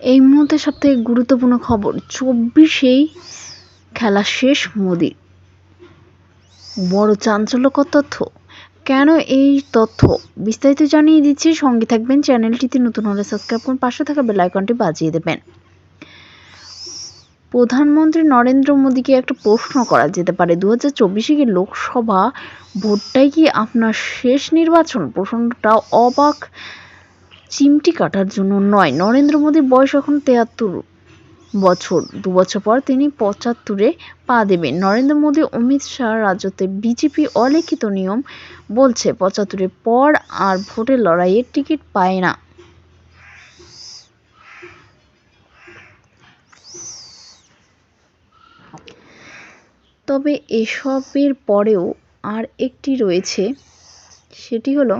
এই মুহূর্তে সবথেকে গুরুত্বপূর্ণ খবর, চব্বিশেই খেলা শেষ মোদির। বড় চাঞ্চল্যকর তথ্য। কেন এই তথ্য? বিস্তারিত জানিয়ে দিচ্ছি, সঙ্গে থাকবেন চ্যানেলটিতে নতুন হলে সাবস্ক্রাইব করুন, পাশে থাকা বেল আইকনটি বাজিয়ে দেবেন। প্রধানমন্ত্রী নরেন্দ্র মোদীকে একটা প্রশ্ন করা যেতে পারে দু হাজার চব্বিশে কি লোকসভা ভোটটাই কি আপনার শেষ নির্বাচন? প্রশ্নটা অবাক চিমটি কাটার জন্য নয়। নরেন্দ্র মোদীর বয়স এখন তেয়াত্তর বছর। দু বছর পর তিনি পঁচাত্তরে পা দেবেন। নরেন্দ্র মোদী, অমিত শাহ রাজ্যতে বিজেপি অলিখিত নিয়ম বলছে পঁচাত্তরের পর আর ভোটের লড়াইয়ের টিকিট পায় না। তবে এসবের পরেও আর একটি রয়েছে, সেটি হলো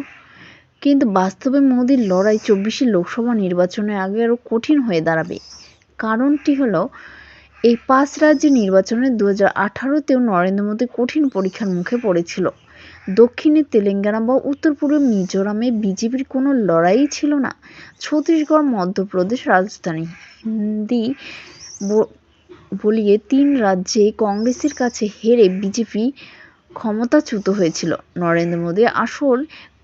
কিন্তু বাস্তবে মোদির লড়াই চব্বিশে লোকসভা নির্বাচনের আগে আরও কঠিন হয়ে দাঁড়াবে। কারণটি হলো, এই পাঁচ রাজ্যের নির্বাচনে দু হাজার আঠারোতেও নরেন্দ্র মোদী কঠিন পরীক্ষার মুখে পড়েছিল। দক্ষিণে তেলেঙ্গানা বা উত্তর পূর্ব মিজোরামে বিজেপির কোনো লড়াই ছিল না। ছত্তিশগড়, মধ্যপ্রদেশ, রাজধানী হিন্দি বলিয়ে তিন রাজ্যে কংগ্রেসের কাছে হেরে বিজেপি ক্ষমতাচ্যুত হয়েছিল। নরেন্দ্র মোদী আসল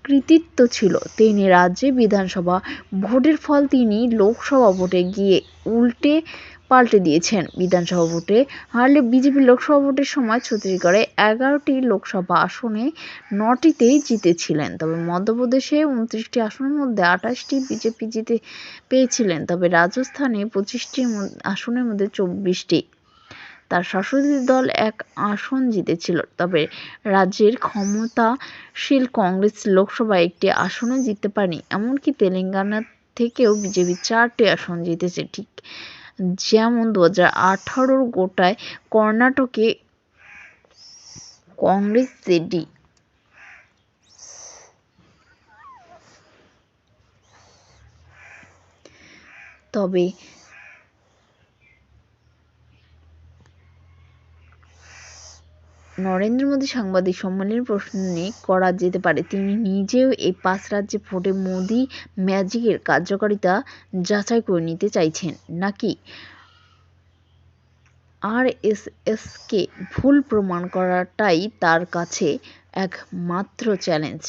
কৃতিত্ব ছিল। তিনি রাজ্যে বিধানসভা ভোটের ফল তিনি লোকসভা ভোটে গিয়ে উল্টে পাল্টে দিয়েছেন। বিধানসভা ভোটে হারলে বিজেপি লোকসভা ভোটের সময় ছত্তিশগড়ে এগারোটি লোকসভা আসনে নটিতেই জিতেছিলেন। তবে মধ্যপ্রদেশে উনত্রিশটি আসনের মধ্যে আঠাশটি বিজেপি জিতে পেয়েছিলেন। তবে রাজস্থানে পঁচিশটি আসনের মধ্যে চব্বিশটি তার শাসিত দল এক আসন জিতেছিল। তবে রাজ্যের ক্ষমতাশীল কংগ্রেস লোকসভায় একটি আসনও জিততে পারেনি। এমনকি তেলেঙ্গানা থেকেও বিজেপি চারটি আসন জিতেছে। ঠিক যেমন দু হাজার আঠারোর গোটায় কর্ণাটকে কংগ্রেস জেডি। তবে নরেন্দ্র মোদী সাংবাদিক সম্মেলনের প্রশ্নে করা যেতে পারে। তিনি নিজেও এই পাঁচ রাজ্যে ভোটে মোদি ম্যাজিকের কার্যকারিতা যাচাই করে নিতে চাইছেন। নাকি আর আরএসএসকে ভুল প্রমাণ করাটাই তার কাছে একমাত্র চ্যালেঞ্জ?